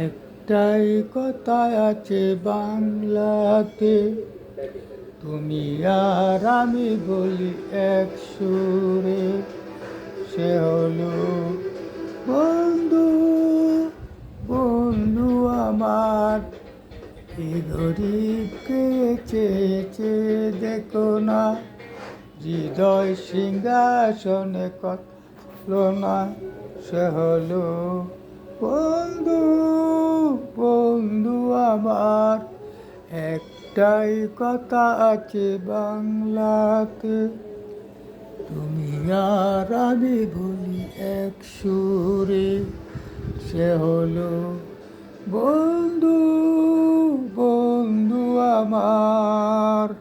একটাই কথা আছে বাংলাতে, তুমি আর আমি বলি এক সুরে। সে হলো বন্ধু বন্ধু আমার। এই গরিবকে চেয়েছে দেখো না, হৃদয় সিংহাসনে কতলো না, সে হলো বন্ধু বন্ধু আমার। একটাই কথা আছে বাংলাতে, তুমি আর আমি বলি এক সুরে, সে হলো আমার।